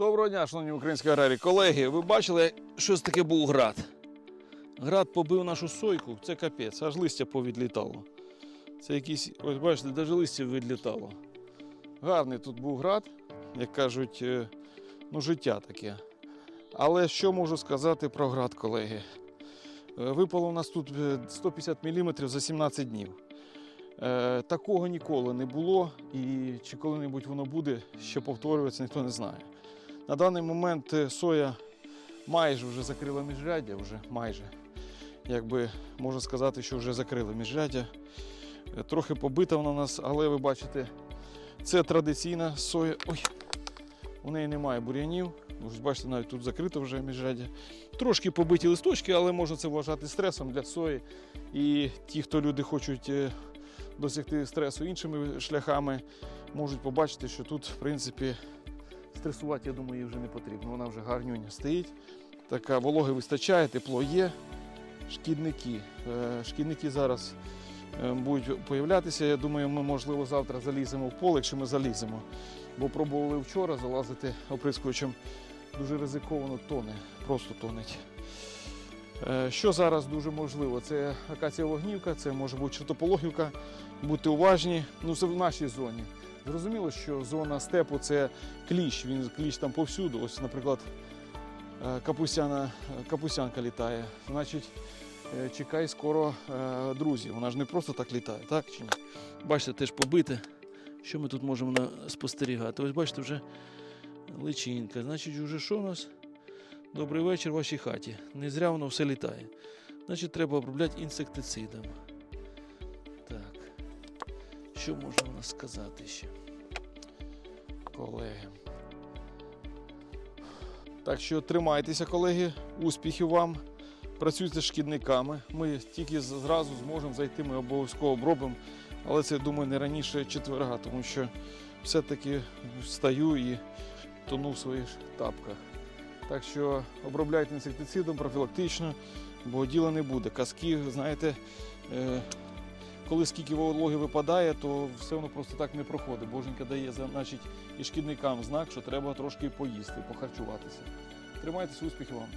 Доброго дня, шановні українські аграрії. Колеги, ви бачили, що це таке був град? Град побив нашу сойку, це капець, аж листя повідлітало. Це якісь, ось бачите, навіть листя відлітало. Гарний тут був град, як кажуть, е, ну, життя таке. Але що можу сказати про град, колеги? Е, Випало у нас тут е, 150 мм за 17 днів. Е, Такого ніколи не було, і чи коли-небудь воно буде, ще повторюватися, ніхто не знає. На даний момент е, соя майже вже закрила міжряддя, вже майже. Якби можна сказати, що вже закрили міжряддя. Е, Трохи побита вона нас, але ви бачите, це традиційна соя. Ой, у неї немає бур'янів. Ви бачите, навіть тут закрито вже міжряддя. Трошки побиті листочки, але можна це вважати стресом для сої. І ті, хто люди хочуть е, досягти стресу іншими шляхами, можуть побачити, що тут, в принципі, стресувати, я думаю, їй вже не потрібно. Вона вже гарнюня стоїть. Така вологи вистачає, тепло є. Шкідники. Е, Шкідники зараз е, будуть появлятися. Я думаю, ми, можливо, завтра заліземо в поле, якщо ми заліземо. Бо пробували вчора залазити оприскувачем. Дуже ризиковано тоне, просто тонеть. Е, Що зараз дуже можливо? Це акація вогнівка, це може бути чертопологівка. Будьте уважні. Ну, це в нашій зоні. Зрозуміло, що зона степу це кліщ. Він кліщ там повсюду. Ось, наприклад, е, капусяна, капусянка літає. Значить, е, чекай скоро е, друзів. Вона ж не просто так літає, так чи ні? Бачите, теж побите. Що ми тут можемо спостерігати? Ось бачите, вже личинка. Значить, вже що у нас? Добрий вечір в вашій хаті. Не зря воно все літає. Значить, треба обробляти інсектицидом. Так. Що можна у нас сказати ще? Колеги. Так що тримайтеся, колеги. Успіхів вам. Працюйте з шкідниками. Ми тільки зразу зможемо зайти, ми обов'язково обробимо. Але це, я думаю, не раніше четверга, тому що все-таки встаю і тону в своїх тапках. Так що обробляйте інсектицидом профілактично, бо діла не буде. Казки, знаєте, е, коли скільки вологи випадає, то все воно просто так не проходить. Боженька дає значить, і шкідникам знак, що треба трошки поїсти, похарчуватися. Тримайтеся, успіхів вам!